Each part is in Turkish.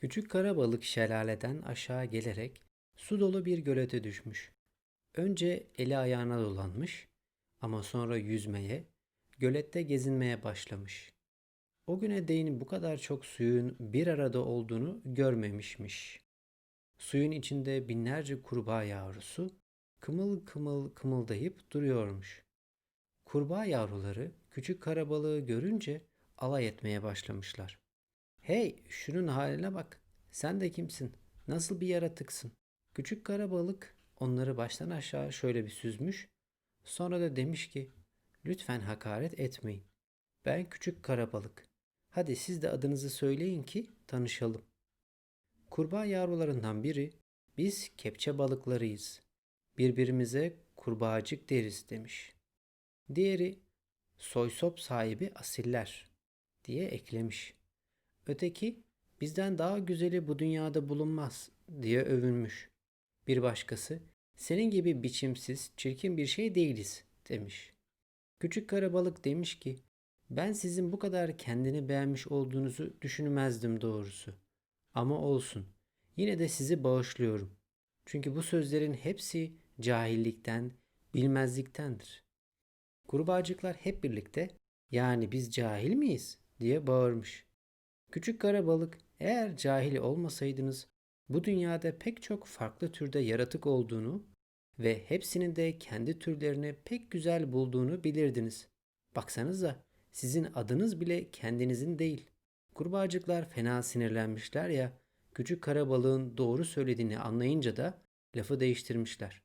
Küçük kara balık şelaleden aşağı gelerek su dolu bir gölete düşmüş. Önce eli ayağına dolanmış ama sonra yüzmeye, gölette gezinmeye başlamış. O güne değin bu kadar çok suyun bir arada olduğunu görmemişmiş. Suyun içinde binlerce kurbağa yavrusu kımıl kımıl kımıldayıp duruyormuş. Kurbağa yavruları küçük karabalığı görünce alay etmeye başlamışlar. Hey, şunun haline bak. Sen de kimsin? Nasıl bir yaratıksın? Küçük kara balık onları baştan aşağı şöyle bir süzmüş. Sonra da demiş ki, lütfen hakaret etmeyin. Ben küçük kara balık. Hadi siz de adınızı söyleyin ki tanışalım. Kurbağa yavrularından biri, biz kepçe balıklarıyız. Birbirimize kurbağacık deriz demiş. Diğeri, soysop sahibi asiller diye eklemiş. Öteki bizden daha güzeli bu dünyada bulunmaz diye övünmüş. Bir başkası senin gibi biçimsiz, çirkin bir şey değiliz demiş. Küçük karabalık demiş ki ben sizin bu kadar kendini beğenmiş olduğunuzu düşünmezdim doğrusu. Ama olsun. Yine de sizi bağışlıyorum. Çünkü bu sözlerin hepsi cahillikten, bilmezliktendir. Kurbağacıklar hep birlikte yani biz cahil miyiz diye bağırmış. Küçük kara balık, eğer cahil olmasaydınız bu dünyada pek çok farklı türde yaratık olduğunu ve hepsinin de kendi türlerini pek güzel bulduğunu bilirdiniz. Baksanıza, sizin adınız bile kendinizin değil. Kurbağacıklar fena sinirlenmişler ya, küçük kara balığın doğru söylediğini anlayınca da lafı değiştirmişler.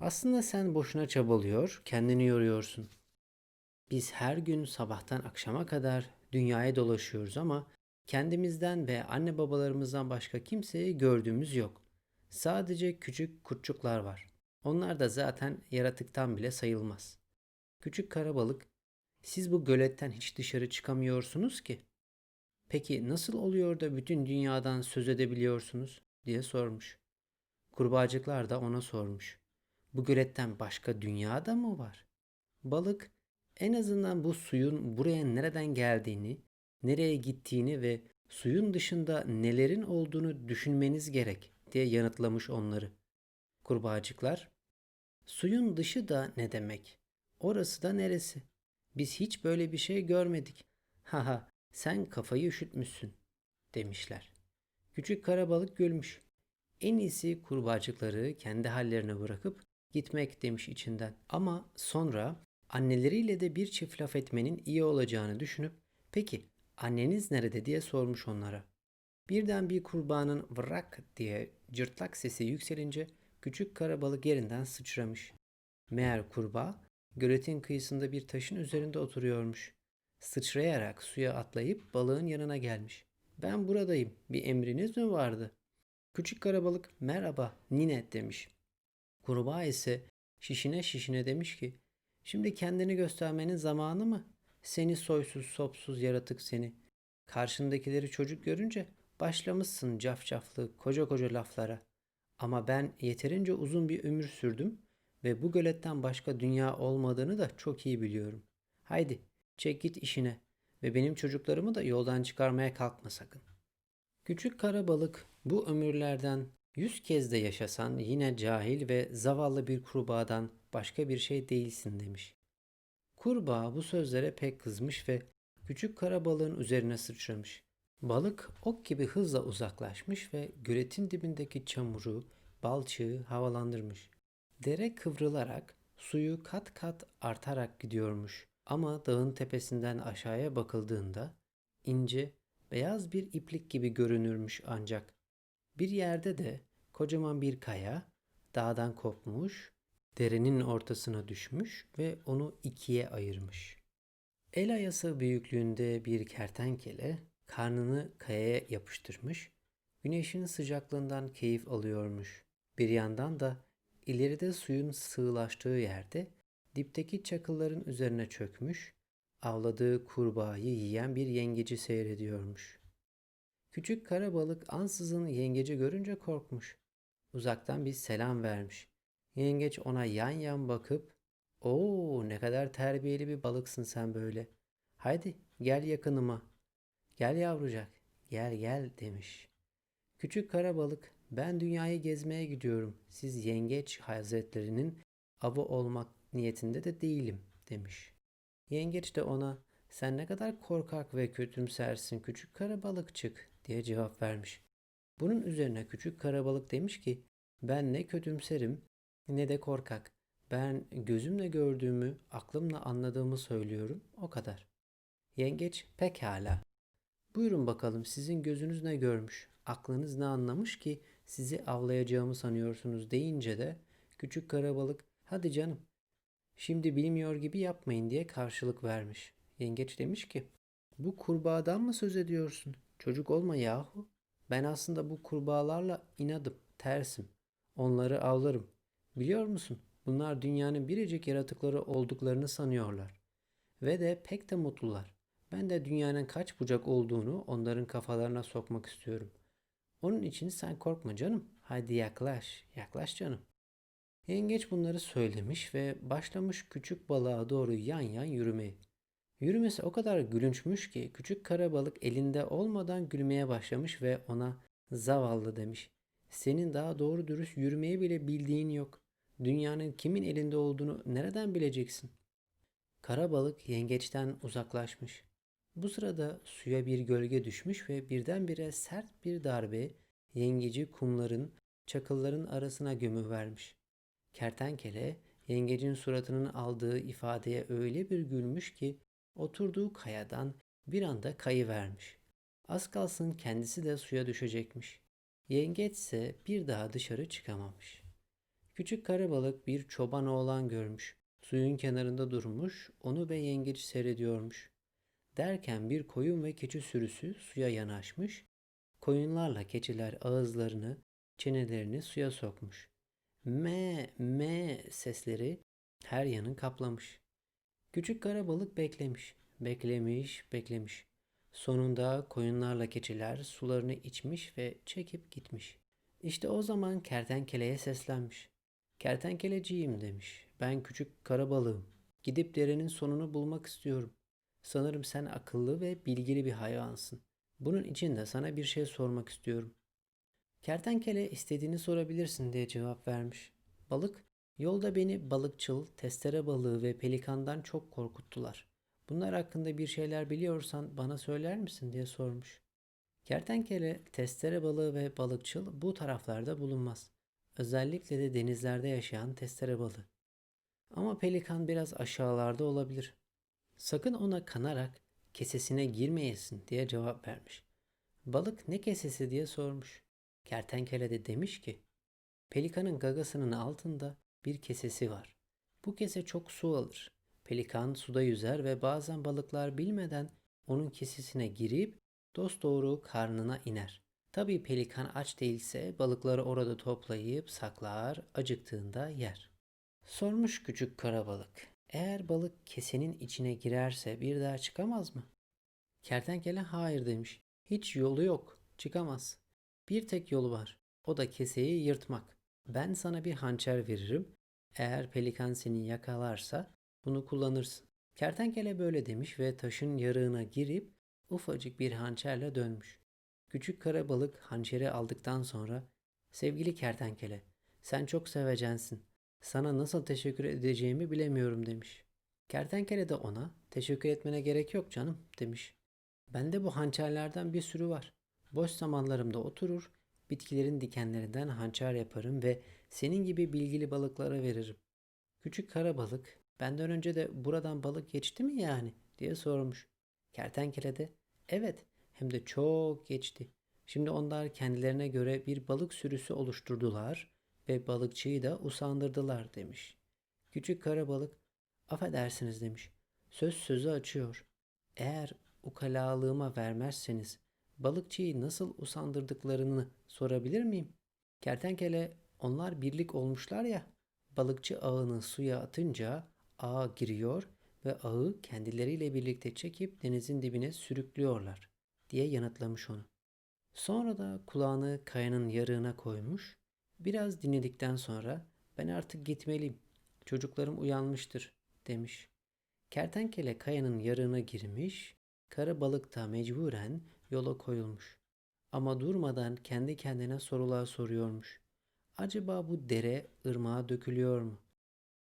Aslında sen boşuna çabalıyor, kendini yoruyorsun. Biz her gün sabahtan akşama kadar dünyaya dolaşıyoruz ama Kendimizden ve anne babalarımızdan başka kimseyi gördüğümüz yok. Sadece küçük kurtçuklar var. Onlar da zaten yaratıktan bile sayılmaz. Küçük karabalık, siz bu göletten hiç dışarı çıkamıyorsunuz ki. Peki nasıl oluyor da bütün dünyadan söz edebiliyorsunuz diye sormuş. Kurbağacıklar da ona sormuş. Bu göletten başka dünyada mı var? Balık en azından bu suyun buraya nereden geldiğini nereye gittiğini ve suyun dışında nelerin olduğunu düşünmeniz gerek diye yanıtlamış onları. Kurbağacıklar, suyun dışı da ne demek? Orası da neresi? Biz hiç böyle bir şey görmedik. Haha, sen kafayı üşütmüşsün demişler. Küçük karabalık gülmüş. En iyisi kurbağacıkları kendi hallerine bırakıp gitmek demiş içinden. Ama sonra anneleriyle de bir çift laf etmenin iyi olacağını düşünüp peki anneniz nerede diye sormuş onlara. Birden bir kurbağanın vrak diye cırtlak sesi yükselince küçük kara balık yerinden sıçramış. Meğer kurbağa göletin kıyısında bir taşın üzerinde oturuyormuş. Sıçrayarak suya atlayıp balığın yanına gelmiş. Ben buradayım. Bir emriniz mi vardı? Küçük karabalık merhaba nine demiş. Kurbağa ise şişine şişine demiş ki şimdi kendini göstermenin zamanı mı? Seni soysuz sopsuz yaratık seni. Karşındakileri çocuk görünce başlamışsın cafcaflı koca koca laflara. Ama ben yeterince uzun bir ömür sürdüm ve bu göletten başka dünya olmadığını da çok iyi biliyorum. Haydi çek git işine ve benim çocuklarımı da yoldan çıkarmaya kalkma sakın. Küçük kara balık bu ömürlerden yüz kez de yaşasan yine cahil ve zavallı bir kurbağadan başka bir şey değilsin demiş. Kurbağa bu sözlere pek kızmış ve küçük kara balığın üzerine sıçramış. Balık ok gibi hızla uzaklaşmış ve göletin dibindeki çamuru, balçığı havalandırmış. Dere kıvrılarak suyu kat kat artarak gidiyormuş. Ama dağın tepesinden aşağıya bakıldığında ince, beyaz bir iplik gibi görünürmüş ancak. Bir yerde de kocaman bir kaya dağdan kopmuş, derenin ortasına düşmüş ve onu ikiye ayırmış. El ayası büyüklüğünde bir kertenkele karnını kayaya yapıştırmış, güneşin sıcaklığından keyif alıyormuş. Bir yandan da ileride suyun sığlaştığı yerde dipteki çakılların üzerine çökmüş, avladığı kurbağayı yiyen bir yengeci seyrediyormuş. Küçük kara balık ansızın yengeci görünce korkmuş. Uzaktan bir selam vermiş. Yengeç ona yan yan bakıp "Oo ne kadar terbiyeli bir balıksın sen böyle. Haydi gel yakınıma. Gel yavrucak, gel gel." demiş. Küçük kara balık, ben dünyayı gezmeye gidiyorum. Siz yengeç hazretlerinin avı olmak niyetinde de değilim demiş. Yengeç de ona sen ne kadar korkak ve kötümsersin küçük kara balıkçık diye cevap vermiş. Bunun üzerine küçük kara balık demiş ki ben ne kötümserim ne de korkak. Ben gözümle gördüğümü, aklımla anladığımı söylüyorum, o kadar. Yengeç pekala. Buyurun bakalım sizin gözünüz ne görmüş, aklınız ne anlamış ki sizi avlayacağımı sanıyorsunuz deyince de küçük kara balık hadi canım şimdi bilmiyor gibi yapmayın diye karşılık vermiş. Yengeç demiş ki bu kurbağadan mı söz ediyorsun? Çocuk olma yahu. Ben aslında bu kurbağalarla inadım, tersim. Onları avlarım. Biliyor musun? Bunlar dünyanın biricik yaratıkları olduklarını sanıyorlar. Ve de pek de mutlular. Ben de dünyanın kaç bucak olduğunu onların kafalarına sokmak istiyorum. Onun için sen korkma canım. Hadi yaklaş, yaklaş canım. Yengeç bunları söylemiş ve başlamış küçük balığa doğru yan yan yürümeye. Yürümesi o kadar gülünçmüş ki küçük kara balık elinde olmadan gülmeye başlamış ve ona zavallı demiş. Senin daha doğru dürüst yürümeyi bile bildiğin yok. Dünyanın kimin elinde olduğunu nereden bileceksin? Kara balık yengeçten uzaklaşmış. Bu sırada suya bir gölge düşmüş ve birdenbire sert bir darbe yengeci kumların, çakılların arasına gömüvermiş. Kertenkele yengecin suratının aldığı ifadeye öyle bir gülmüş ki oturduğu kayadan bir anda kayıvermiş. Az kalsın kendisi de suya düşecekmiş. Yengeç ise bir daha dışarı çıkamamış. Küçük kara balık bir çoban oğlan görmüş. Suyun kenarında durmuş, onu ve yengeci seyrediyormuş. Derken bir koyun ve keçi sürüsü suya yanaşmış. Koyunlarla keçiler ağızlarını, çenelerini suya sokmuş. Me, me sesleri her yanın kaplamış. Küçük kara balık beklemiş, beklemiş, beklemiş. Sonunda koyunlarla keçiler sularını içmiş ve çekip gitmiş. İşte o zaman kertenkeleye seslenmiş. Kertenkeleciğim demiş. Ben küçük kara balığım. Gidip derenin sonunu bulmak istiyorum. Sanırım sen akıllı ve bilgili bir hayvansın. Bunun için de sana bir şey sormak istiyorum. Kertenkele istediğini sorabilirsin diye cevap vermiş. Balık, yolda beni balıkçıl, testere balığı ve pelikandan çok korkuttular. Bunlar hakkında bir şeyler biliyorsan bana söyler misin diye sormuş. Kertenkele, testere balığı ve balıkçıl bu taraflarda bulunmaz. Özellikle de denizlerde yaşayan testere balığı. Ama pelikan biraz aşağılarda olabilir. Sakın ona kanarak kesesine girmeyesin diye cevap vermiş. Balık ne kesesi diye sormuş. Kertenkele de demiş ki, pelikanın gagasının altında bir kesesi var. Bu kese çok su alır. Pelikan suda yüzer ve bazen balıklar bilmeden onun kesesine girip dosdoğru karnına iner. Tabii pelikan aç değilse balıkları orada toplayıp saklar, acıktığında yer. Sormuş küçük kara balık. Eğer balık kesenin içine girerse bir daha çıkamaz mı? Kertenkele hayır demiş. Hiç yolu yok. Çıkamaz. Bir tek yolu var. O da keseyi yırtmak. Ben sana bir hançer veririm. Eğer pelikan seni yakalarsa bunu kullanırsın. Kertenkele böyle demiş ve taşın yarığına girip ufacık bir hançerle dönmüş. Küçük kara balık hançeri aldıktan sonra sevgili kertenkele sen çok sevecensin. Sana nasıl teşekkür edeceğimi bilemiyorum demiş. Kertenkele de ona teşekkür etmene gerek yok canım demiş. Bende bu hançerlerden bir sürü var. Boş zamanlarımda oturur, bitkilerin dikenlerinden hançer yaparım ve senin gibi bilgili balıklara veririm. Küçük kara balık, benden önce de buradan balık geçti mi yani diye sormuş. Kertenkele de, evet hem de çok geçti. Şimdi onlar kendilerine göre bir balık sürüsü oluşturdular ve balıkçıyı da usandırdılar demiş. Küçük kara balık, affedersiniz demiş. Söz sözü açıyor. Eğer ukalalığıma vermezseniz balıkçıyı nasıl usandırdıklarını sorabilir miyim? Kertenkele onlar birlik olmuşlar ya. Balıkçı ağını suya atınca ağa giriyor ve ağı kendileriyle birlikte çekip denizin dibine sürüklüyorlar diye yanıtlamış onu. Sonra da kulağını kayanın yarığına koymuş. Biraz dinledikten sonra ben artık gitmeliyim. Çocuklarım uyanmıştır demiş. Kertenkele kayanın yarığına girmiş. Kara balık da mecburen yola koyulmuş. Ama durmadan kendi kendine sorular soruyormuş. Acaba bu dere ırmağa dökülüyor mu?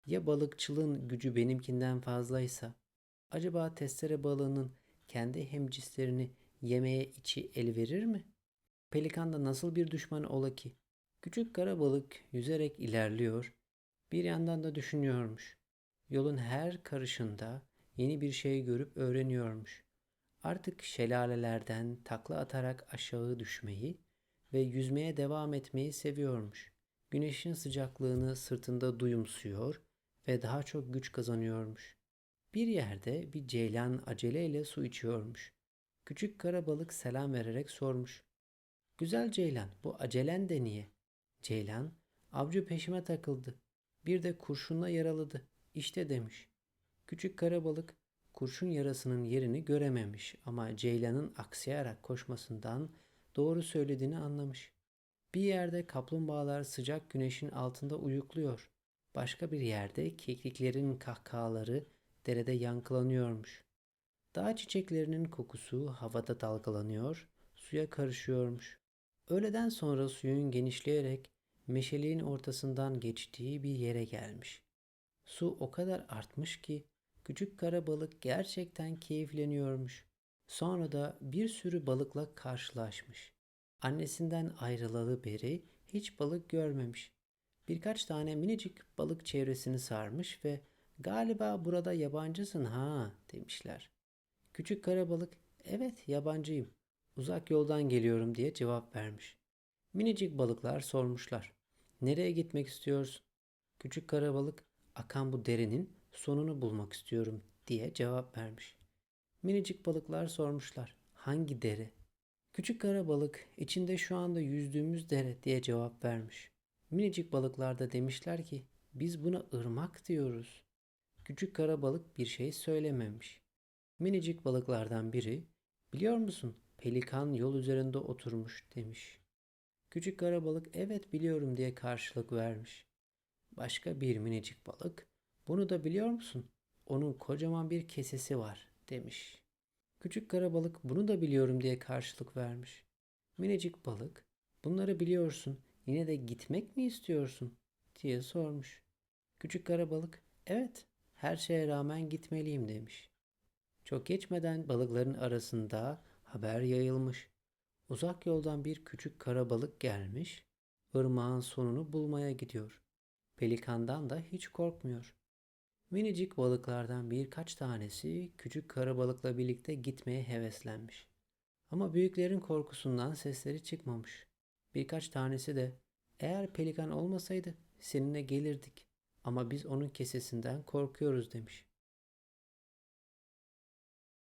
Ya balıkçılığın gücü benimkinden fazlaysa? Acaba testere balığının kendi hemcislerini yemeye içi el verir mi? Pelikan da nasıl bir düşman ola ki? Küçük kara balık yüzerek ilerliyor, bir yandan da düşünüyormuş. Yolun her karışında yeni bir şey görüp öğreniyormuş. Artık şelalelerden takla atarak aşağı düşmeyi ve yüzmeye devam etmeyi seviyormuş. Güneşin sıcaklığını sırtında duyumsuyor ve daha çok güç kazanıyormuş. Bir yerde bir ceylan aceleyle su içiyormuş. Küçük kara balık selam vererek sormuş. Güzel ceylan, bu acelen de niye? Ceylan, avcı peşime takıldı. Bir de kurşunla yaraladı. İşte demiş. Küçük kara balık kurşun yarasının yerini görememiş ama Ceylan'ın aksayarak koşmasından doğru söylediğini anlamış. Bir yerde kaplumbağalar sıcak güneşin altında uyukluyor. Başka bir yerde kekliklerin kahkahaları derede yankılanıyormuş. Dağ çiçeklerinin kokusu havada dalgalanıyor, suya karışıyormuş. Öğleden sonra suyun genişleyerek meşeliğin ortasından geçtiği bir yere gelmiş. Su o kadar artmış ki küçük kara balık gerçekten keyifleniyormuş. Sonra da bir sürü balıkla karşılaşmış. Annesinden ayrılalı beri hiç balık görmemiş. Birkaç tane minicik balık çevresini sarmış ve galiba burada yabancısın ha demişler. Küçük kara balık evet yabancıyım uzak yoldan geliyorum diye cevap vermiş. Minicik balıklar sormuşlar. Nereye gitmek istiyorsun? Küçük kara balık akan bu derenin sonunu bulmak istiyorum diye cevap vermiş. Minicik balıklar sormuşlar. Hangi dere? Küçük kara balık içinde şu anda yüzdüğümüz dere diye cevap vermiş. Minicik balıklar da demişler ki biz buna ırmak diyoruz. Küçük kara balık bir şey söylememiş. Minicik balıklardan biri biliyor musun pelikan yol üzerinde oturmuş demiş. Küçük kara balık evet biliyorum diye karşılık vermiş. Başka bir minicik balık bunu da biliyor musun? Onun kocaman bir kesesi var demiş. Küçük kara balık bunu da biliyorum diye karşılık vermiş. Minicik balık bunları biliyorsun yine de gitmek mi istiyorsun diye sormuş. Küçük kara balık evet her şeye rağmen gitmeliyim demiş. Çok geçmeden balıkların arasında haber yayılmış. Uzak yoldan bir küçük kara balık gelmiş, ırmağın sonunu bulmaya gidiyor. Pelikandan da hiç korkmuyor. Minicik balıklardan birkaç tanesi küçük kara balıkla birlikte gitmeye heveslenmiş. Ama büyüklerin korkusundan sesleri çıkmamış. Birkaç tanesi de eğer pelikan olmasaydı seninle gelirdik ama biz onun kesesinden korkuyoruz demiş.